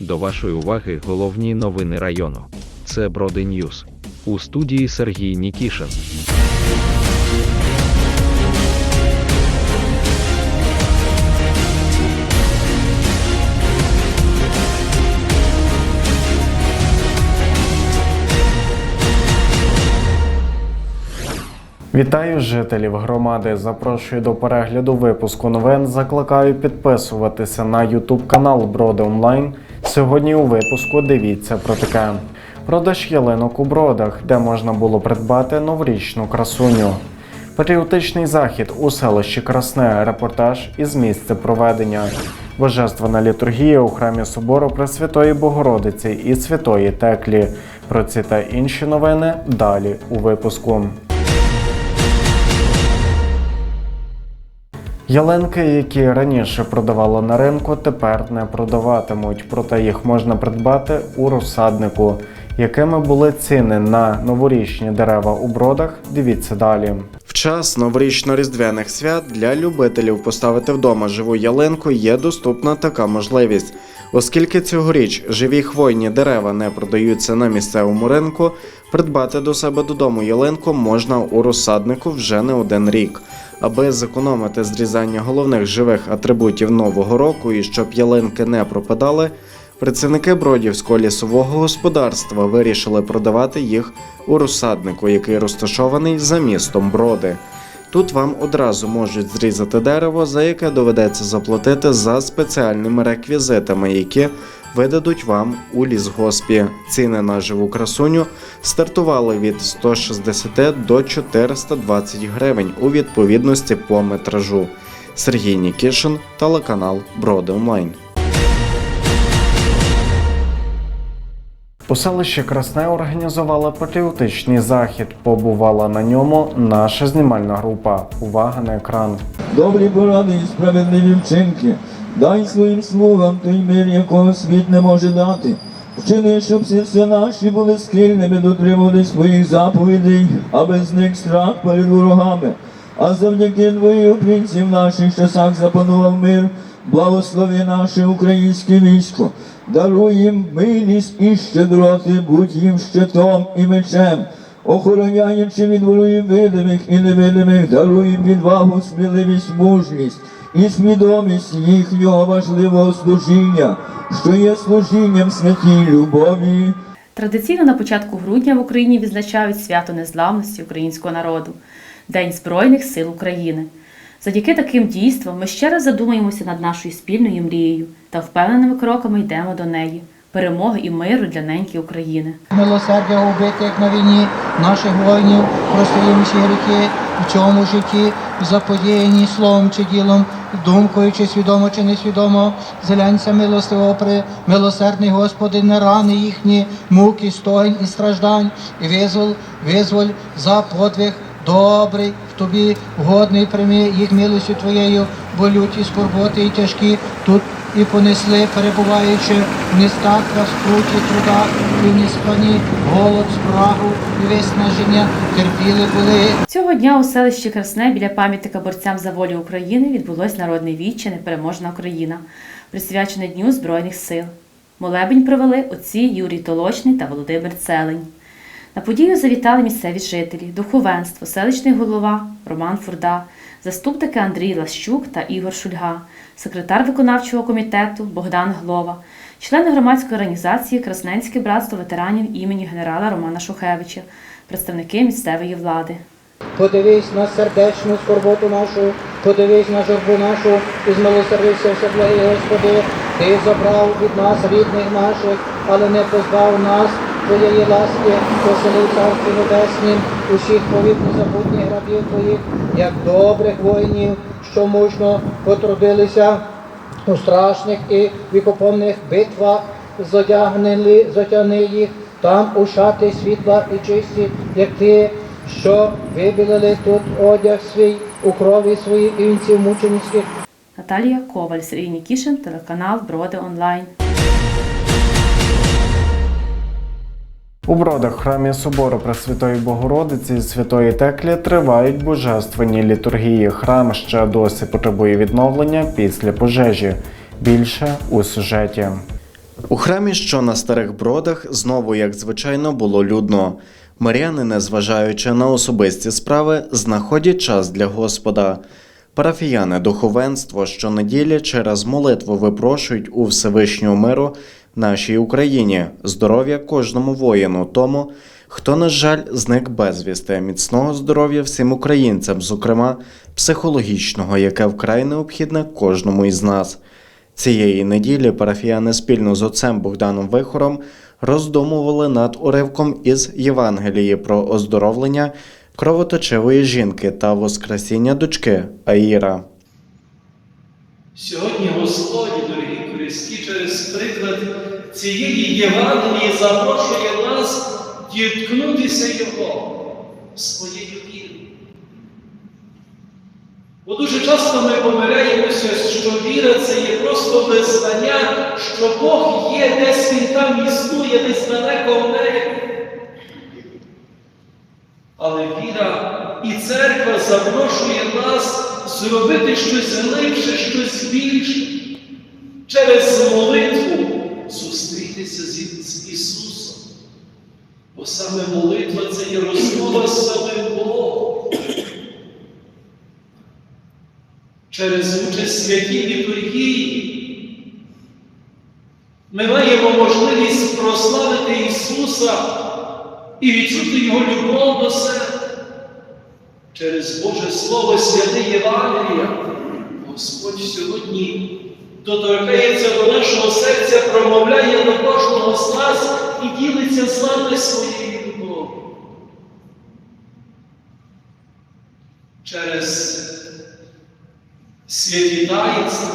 До вашої уваги головні новини району. Це Броди Ньюз. У студії Сергій Нікішин. Вітаю жителів громади. Запрошую до перегляду випуску новин. Закликаю підписуватися на YouTube канал Броди Онлайн. Сьогодні у випуску дивіться про таке: продаж ялинок у бродах, де можна було придбати новорічну красуню. Патріотичний захід у селищі Красне. Репортаж із місця проведення. Божественна літургія у храмі собору Пресвятої Богородиці і Святої Теклі. Про ці та інші новини далі у випуску. Ялинки, які раніше продавали на ринку, тепер не продаватимуть, проте їх можна придбати у розсаднику. Якими були ціни на новорічні дерева у бродах? Дивіться далі. Час новорічно-різдвяних свят для любителів поставити вдома живу ялинку є доступна така можливість. Оскільки цьогоріч живі хвойні дерева не продаються на місцевому ринку, придбати до себе додому ялинку можна у розсаднику вже не один рік. Аби зекономити зрізання головних живих атрибутів нового року і щоб ялинки не пропадали, працівники Бродівського лісового господарства вирішили продавати їх у розсаднику, який розташований за містом Броди. Тут вам одразу можуть зрізати дерево, за яке доведеться заплатити за спеціальними реквізитами, які видадуть вам у лісгоспі. Ціни на живу красуню стартували від 160 до 420 гривень у відповідності по метражу. Сергій Нікішин, телеканал Броди Онлайн. У селищі Красне організувала патріотичний захід. Побувала на ньому наша знімальна група. Увага на екран. Добрі поради і справедливі вчинки. Дай своїм слугам той мир, якого світ не може дати. Вчини, щоб серця наші були схильними дотримувати своїх заповідей, аби зник страх перед ворогами. А завдяки твоїх опрінців в наших часах запанував мир, благослови наше українське військо. Даруй їм милість і щедроти, будь їм щитом і мечем охороняючи від ворогів видимих і невидимих, даруй їм відвагу, сміливість, мужність і свідомість їхнього важливого служіння, що є служінням святій любові. Традиційно на початку грудня в Україні відзначають свято незламності українського народу День Збройних сил України. Завдяки таким дійствам ми ще раз задумаємося над нашою спільною мрією та впевненими кроками йдемо до неї перемоги і миру для неньки України. Милосердя убитих на війні наших воїнів, прости гріхи в цьому житті, заподіяні словом чи ділом, думкою чи свідомо чи несвідомо, зглянься милостиво при милосердний Господи, на рани їхні, муки, стогінь і страждань, і визвол, визволь за подвиг добрий в тобі, годний прийми їх милостю Твоєю, бо люті скорботи і тяжкі тут і понесли, перебуваючи в містах, розкруті, трудах, і в ніспані, голод, спрагу і виснаження, терпіли були. Цього дня у селищі Красне біля пам'ятника борцям за волю України відбулось народне віче Непереможна Україна, присвячене Дню Збройних сил. Молебень провели отці Юрій Толочний та Володимир Целень. На подію завітали місцеві жителі, духовенство, селищний голова Роман Фурда, заступники Андрій Лащук та Ігор Шульга, секретар виконавчого комітету Богдан Глова, члени громадської організації Красненське братство ветеранів імені генерала Романа Шухевича, представники місцевої влади. Подивись на сердечну скорботу нашу, подивись на журбу нашу і змилосердився всеблагий Господи. Ти забрав від нас рідних наших, але не позбав нас Твоєї ласки, поселив царстві небеснім, усіх повік незабутніх рабів Твоїх, як добрих воїнів, що мужно потрудилися у страшних і вікоповних битвах, зодягнили, зотягни їх там у шати світла і чисті, як ти, що вибілили тут одяг свій у крові своїх і вінців мученицьких. Наталія Коваль, Сергій Нікішин, телеканал Броди Онлайн. У бродах храмі собору Пресвятої Богородиці і Святої Теклі тривають божественні літургії. Храм ще досі потребує відновлення після пожежі. Більше у сюжеті. У храмі, що на старих бродах, знову, як звичайно, було людно. Мар'яни, незважаючи на особисті справи, знаходять час для Господа. Парафіяни духовенство щонеділі через молитву випрошують у Всевишнього миру нашій Україні, здоров'я кожному воїну, тому, хто, на жаль, зник безвісти, міцного здоров'я всім українцям, зокрема психологічного, яке вкрай необхідне кожному із нас. Цієї неділі парафіяни спільно з отцем Богданом Вихором роздумували над уривком із Євангелії про оздоровлення кровоточивої жінки та воскресіння дочки Аїра. Сьогодні Господь, дорогі користі, через приклад цієї Євангелії запрошує нас діткнутися Його своєю вірою. Бо дуже часто ми помиляємося, що віра це є просто визнання, що Бог є, десь Він там існує, десь далеко в небі. Але віра і церква запрошує нас зробити щось глибше, щось більше. Через молитву зустрітися з, Ісусом. Бо саме молитва це є розмова з самим Богом. Через участь святій літургії ми маємо можливість прославити Ісуса і відчути Його любов до себе. Через Боже Слово святе Євангелія Господь сьогодні доторкається до нашого серця, промовляє до кожного з нас і ділиться з нами своєю любов'ю. Через святі таїнства,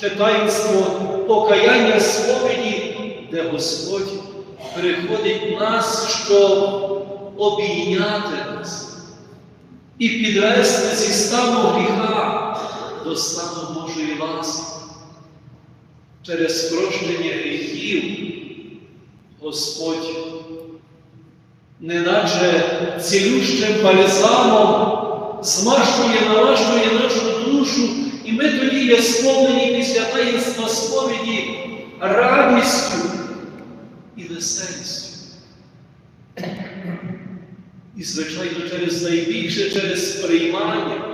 чи таїнство покаяння сповіді, де Господь приходить нас, щоб обійняти нас і підвести зі стану гріха до стану Божої ласки. Через прощення гріхів Господь, неначе цілющим бальзамом, змащує, намащує нашу душу, і ми тоді є сповнені після таїнства сповіді радістю і веселістю. І, звичайно, через найбільше, через приймання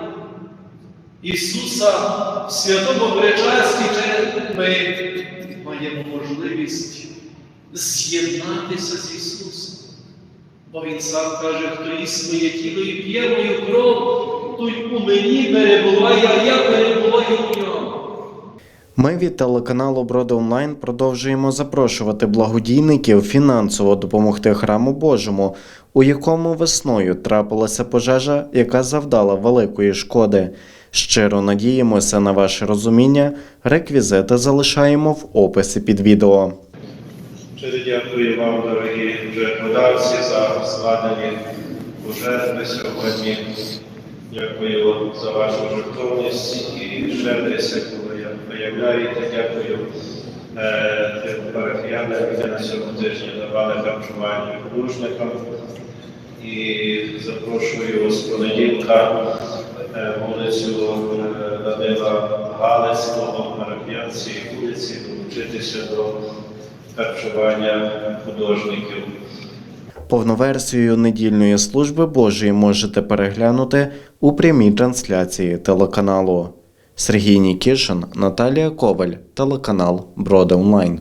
Ісуса в святому причасті ми маємо можливість з'єднатися з Ісусом. Бо Він сам каже, хто їсть моє тіло і п'є мою кров, той у мені перебуває, а я перебуваю у ньому. Ми від телеканалу Броди Онлайн продовжуємо запрошувати благодійників фінансово допомогти храму Божому, у якому весною трапилася пожежа, яка завдала великої шкоди. Щиро надіємося на ваше розуміння. Реквізити залишаємо в описі під відео. Щиро дякую вам, дорогі жертводавці, за складені пожертви сьогодні. Дякую за вашу жертовність і щедрість, яку ви виявляєте. Дякую е, парафіянам, які на цьому тижні давали харчування дружникам. І запрошую з понеділка вулицю е, Данила Галицького на Рап'янці вулиці долучитися до харчування художників. Повну версію недільної служби Божої можете переглянути у прямій трансляції телеканалу. Сергій Нікішин, Наталія Коваль, телеканал Броди Онлайн.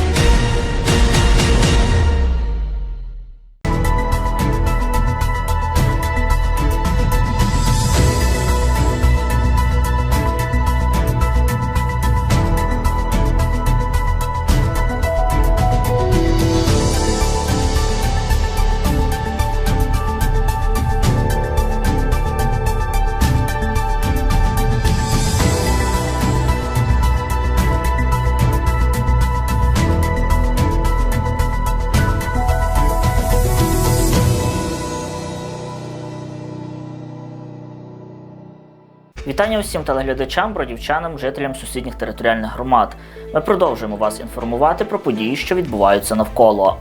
Вітання усім телеглядачам, бродівчанам, жителям сусідніх територіальних громад. Ми продовжуємо вас інформувати про події, що відбуваються навколо.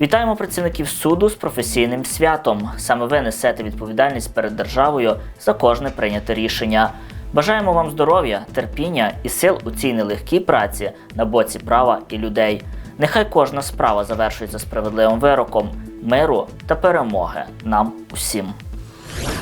Вітаємо працівників суду з професійним святом. Саме ви несете відповідальність перед державою за кожне прийняте рішення. Бажаємо вам здоров'я, терпіння і сил у цій нелегкій праці на боці права і людей. Нехай кожна справа завершується справедливим вироком, миру та перемоги нам усім.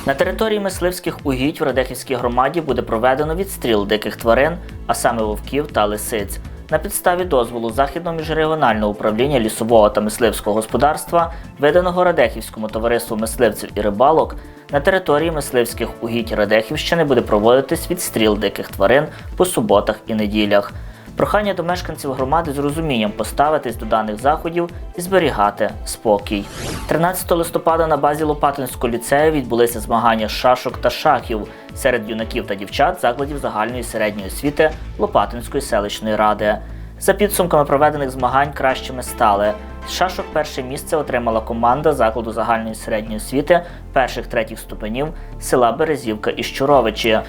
На території мисливських угідь в Радехівській громаді буде проведено відстріл диких тварин, а саме вовків та лисиць. На підставі дозволу Західного міжрегіонального управління лісового та мисливського господарства, виданого Радехівському товариству мисливців і рибалок, на території мисливських угідь Радехівщини буде проводитись відстріл диких тварин по суботах і неділях. Прохання до мешканців громади з розумінням поставитись до даних заходів і зберігати спокій. 13 листопада на базі Лопатинського ліцею відбулися змагання з шашок та шахів серед юнаків та дівчат закладів загальної середньої освіти Лопатинської селищної ради. За підсумками проведених змагань кращими стали. З шашок перше місце отримала команда закладу загальної середньої освіти перших третіх ступенів села Березівка і Щуровичі.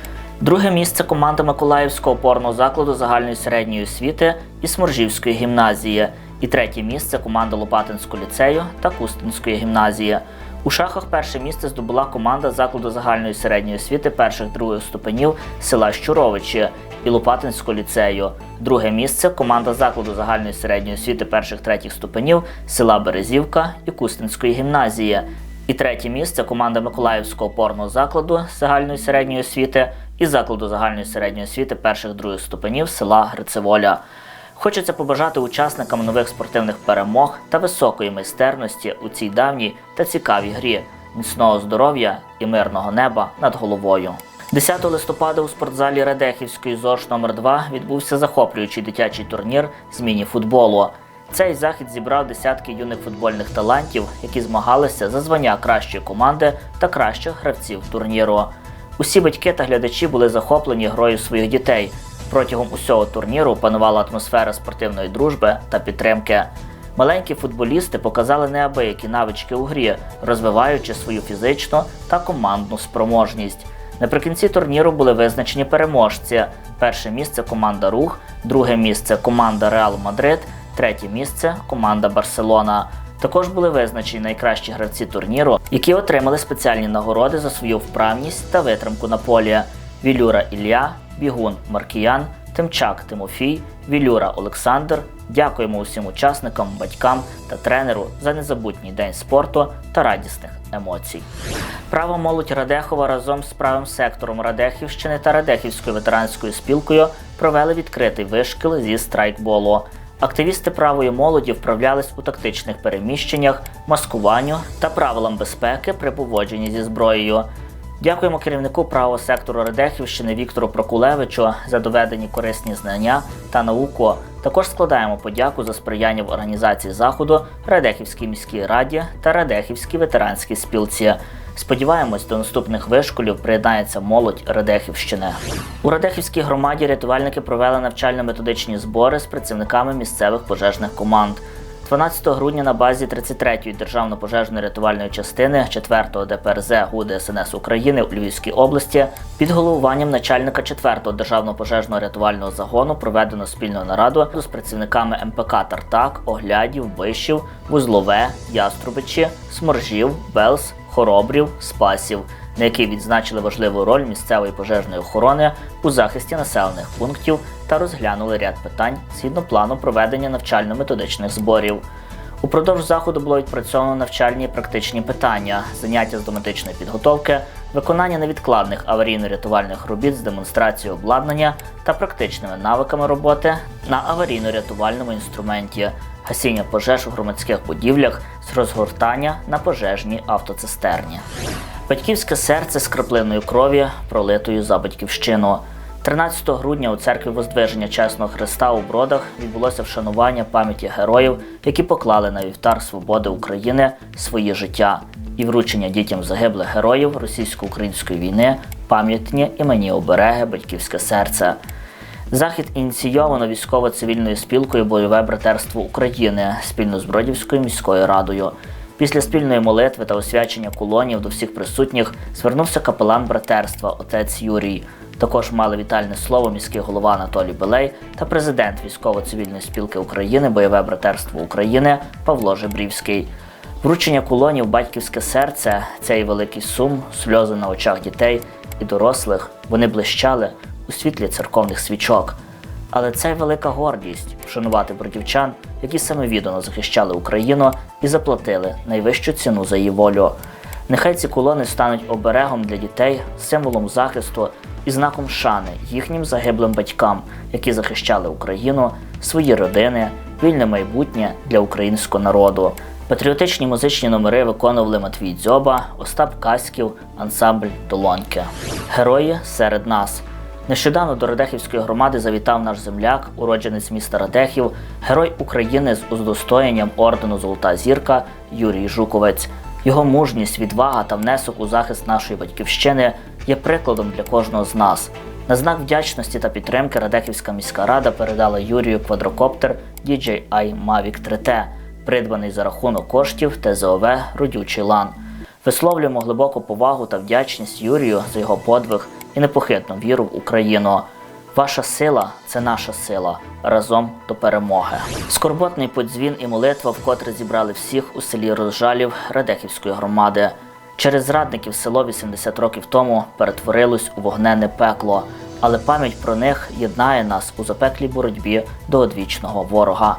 Друге місце команда Миколаївського опорного закладу загальної середньої освіти і Сморжівської гімназії. І третє місце команда Лопатинського ліцею та Кустинської гімназії. У шахах перше місце здобула команда закладу загальної середньої освіти перших других ступенів села Щуровичі і Лопатинського ліцею. Друге місце команда закладу загальної середньої освіти перших третіх ступенів села Березівка і Кустинської гімназії. І третє місце команда Миколаївського опорного закладу загальної середньої освіти і закладу загальної середньої освіти перших других ступенів села Грицеволя. Хочеться побажати учасникам нових спортивних перемог та високої майстерності у цій давній та цікавій грі, міцного здоров'я і мирного неба над головою. 10 листопада у спортзалі Радехівської ЗОЖ номер 2 відбувся захоплюючий дитячий турнір з міні-футболу. Цей захід зібрав десятки юних футбольних талантів, які змагалися за звання кращої команди та кращих гравців турніру. Усі батьки та глядачі були захоплені грою своїх дітей. Протягом усього турніру панувала атмосфера спортивної дружби та підтримки. Маленькі футболісти показали неабиякі навички у грі, розвиваючи свою фізичну та командну спроможність. Наприкінці турніру були визначені переможці: перше місце команда Рух, друге місце команда Реал Мадрид, третє місце команда Барселона. Також були визначені найкращі гравці турніру, які отримали спеціальні нагороди за свою вправність та витримку на полі: Вілюра Ілля, Бігун Маркіян, Тимчак Тимофій, Вілюра Олександр. Дякуємо усім учасникам, батькам та тренеру за незабутній день спорту та радісних емоцій. Право молодь Радехова разом з правим сектором Радехівщини та Радехівською ветеранською спілкою провели відкритий вишкіл зі страйкболу. Активісти правої молоді вправлялись у тактичних переміщеннях, маскуванню та правилам безпеки при поводженні зі зброєю. Дякуємо керівнику правого сектору Радехівщини Віктору Прокулевичу за доведені корисні знання та науку. Також складаємо подяку за сприяння в організації заходу Радехівській міській раді та Радехівській ветеранській спілці. Сподіваємось, до наступних вишколів приєднається молодь Радехівщини. У Радехівській громаді рятувальники провели навчально-методичні збори з працівниками місцевих пожежних команд. 12 грудня на базі 33-ї державно-пожежної рятувальної частини 4-го ДПРЗ ГУ ДСНС України у Львівській області під головуванням начальника 4-го державного пожежного рятувального загону проведено спільну нараду з працівниками МПК Тартак, Оглядів, Вишів, Вузлове, Яструбичі, Сморжів, Белс, Хоробрів, Спасів, на якій відзначили важливу роль місцевої пожежної охорони у захисті населених пунктів та розглянули ряд питань згідно плану проведення навчально-методичних зборів. Упродовж заходу було відпрацьовано навчальні і практичні питання, заняття з доматичної підготовки, виконання невідкладних аварійно-рятувальних робіт з демонстрацією обладнання та практичними навиками роботи на аварійно-рятувальному інструменті, гасіння пожеж у громадських будівлях з розгортання на пожежній автоцистерні. Батьківське серце з краплиною крові, пролитою за батьківщину. 13 грудня у церкві Воздвиження Чесного Христа у Бродах відбулося вшанування пам'яті героїв, які поклали на вівтар свободи України свої життя, і вручення дітям загиблих героїв російсько-української війни пам'ятні імені обереги Батьківське серце. Захід ініційовано військово-цивільною спілкою Бойове братерство України спільно з Бродівською міською радою. Після спільної молитви та освячення колонів до всіх присутніх звернувся капелан братерства отець Юрій. Також мали вітальне слово міський голова Анатолій Белей та президент військово-цивільної спілки України Бойове братерство України Павло Жебрівський. Вручення кулонів батьківське серце, цей великий сум, сльози на очах дітей і дорослих, вони блищали у світлі церковних свічок. Але це велика гордість вшанувати бродівчан, які самовіддано захищали Україну і заплатили найвищу ціну за її волю. Нехай ці колони стануть оберегом для дітей, символом захисту і знаком шани їхнім загиблим батькам, які захищали Україну, свої родини, вільне майбутнє для українського народу. Патріотичні музичні номери виконували Матвій Дзьоба, Остап Каськів, ансамбль Долоньки. Герої серед нас. Нещодавно до Радехівської громади завітав наш земляк, уродженець міста Радехів, герой України з удостоєнням ордену Золота зірка Юрій Жуковець. Його мужність, відвага та внесок у захист нашої батьківщини є прикладом для кожного з нас. На знак вдячності та підтримки Радехівська міська рада передала Юрію квадрокоптер DJI Mavic 3T, придбаний за рахунок коштів ТЗОВ Родючий лан. Висловлюємо глибоку повагу та вдячність Юрію за його подвиг і непохитну віру в Україну. Ваша сила це наша сила. Разом до перемоги. Скорботний подзвін і молитва вкотре зібрали всіх у селі Розжалів Радехівської громади. Через зрадників село 80 років тому перетворилось у вогненне пекло, але пам'ять про них єднає нас у запеклій боротьбі до одвічного ворога.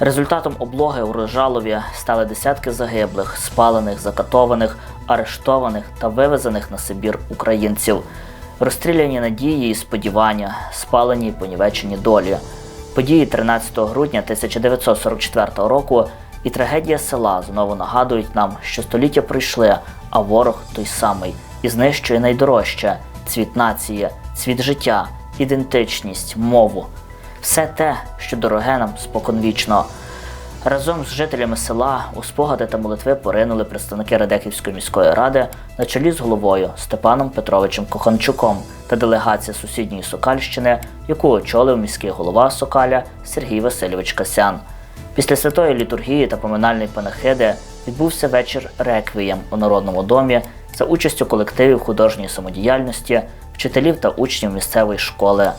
Результатом облоги у Рожалові стали десятки загиблих, спалених, закатованих, арештованих та вивезених на Сибір українців, розстріляні надії і сподівання, спалені й понівечені долі. Події 13 грудня 1944 року і трагедія села знову нагадують нам, що століття пройшли, а ворог той самий і знищує найдорожче цвіт нації, цвіт життя, ідентичність, мову все те, що дороге нам споконвічно. Разом з жителями села у спогади та молитви поринули представники Радехівської міської ради на чолі з головою Степаном Петровичем Коханчуком та делегація сусідньої Сокальщини, яку очолив міський голова Сокаля Сергій Васильович Касян. Після святої літургії та поминальної панахиди відбувся вечір реквієм у Народному домі за участю колективів художньої самодіяльності, вчителів та учнів місцевої школи.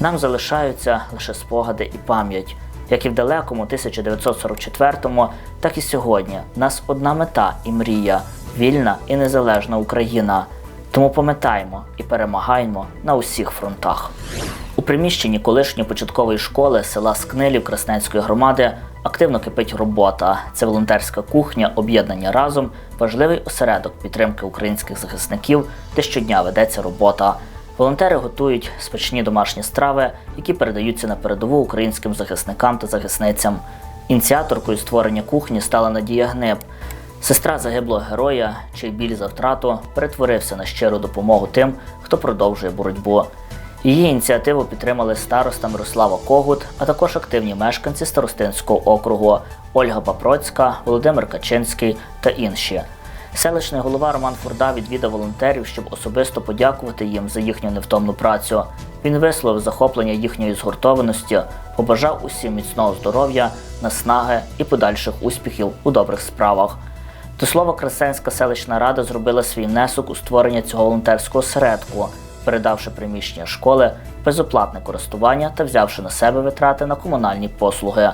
Нам залишаються лише спогади і пам'ять. Як і в далекому 1944-му, так і сьогодні нас одна мета і мрія вільна і незалежна Україна. Тому пам'ятаємо і перемагаємо на усіх фронтах. У приміщенні колишньої початкової школи села Скнилів Красненської громади активно кипить робота. Це волонтерська кухня, об'єднання разом, важливий осередок підтримки українських захисників, де щодня ведеться робота. Волонтери готують смачні домашні страви, які передаються на передову українським захисникам та захисницям. Ініціаторкою створення кухні стала Надія Гниб, сестра загиблого героя, чий біль за втрату перетворився на щиру допомогу тим, хто продовжує боротьбу. Її ініціативу підтримали староста Мирослава Когут, а також активні мешканці Старостинського округу Ольга Папроцька, Володимир Качинський та інші. Селищний голова Роман Фурда відвідав волонтерів, щоб особисто подякувати їм за їхню невтомну працю. Він висловив захоплення їхньої згуртованості, побажав усім міцного здоров'я, наснаги і подальших успіхів у добрих справах. До слова, Красенська селищна рада зробила свій внесок у створення цього волонтерського осередку, передавши приміщення школи безоплатне користування та взявши на себе витрати на комунальні послуги.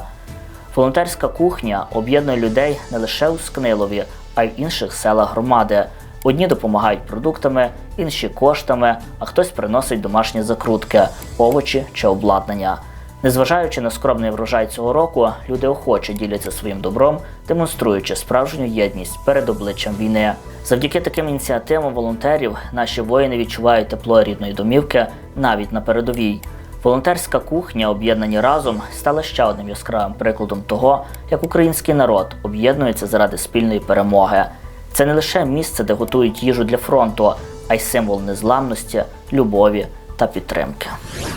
Волонтерська кухня об'єднує людей не лише у Скнилові, а й в інших селах громади. Одні допомагають продуктами, інші коштами, а хтось приносить домашні закрутки, овочі чи обладнання. Незважаючи на скромний врожай цього року, люди охоче діляться своїм добром, демонструючи справжню єдність перед обличчям війни. Завдяки таким ініціативам волонтерів наші воїни відчувають тепло рідної домівки навіть на передовій. Волонтерська кухня, об'єднані разом, стала ще одним яскравим прикладом того, як український народ об'єднується заради спільної перемоги. Це не лише місце, де готують їжу для фронту, а й символ незламності, любові та підтримки.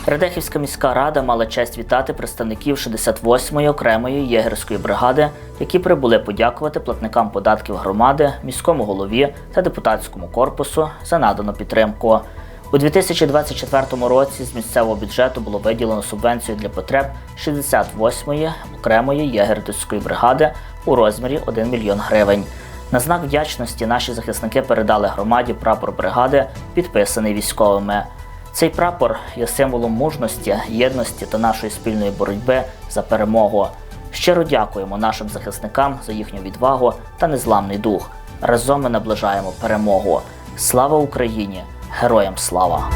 Радехівська міська рада мала честь вітати представників 68-ї окремої єгерської бригади, які прибули подякувати платникам податків громади, міському голові та депутатському корпусу за надану підтримку. У 2024 році з місцевого бюджету було виділено субвенцію для потреб 68-ї окремої єгерської бригади у розмірі 1 мільйон гривень. На знак вдячності наші захисники передали громаді прапор бригади, підписаний військовими. Цей прапор є символом мужності, єдності та нашої спільної боротьби за перемогу. Щиро дякуємо нашим захисникам за їхню відвагу та незламний дух. Разом ми наближаємо перемогу. Слава Україні! Героям слава!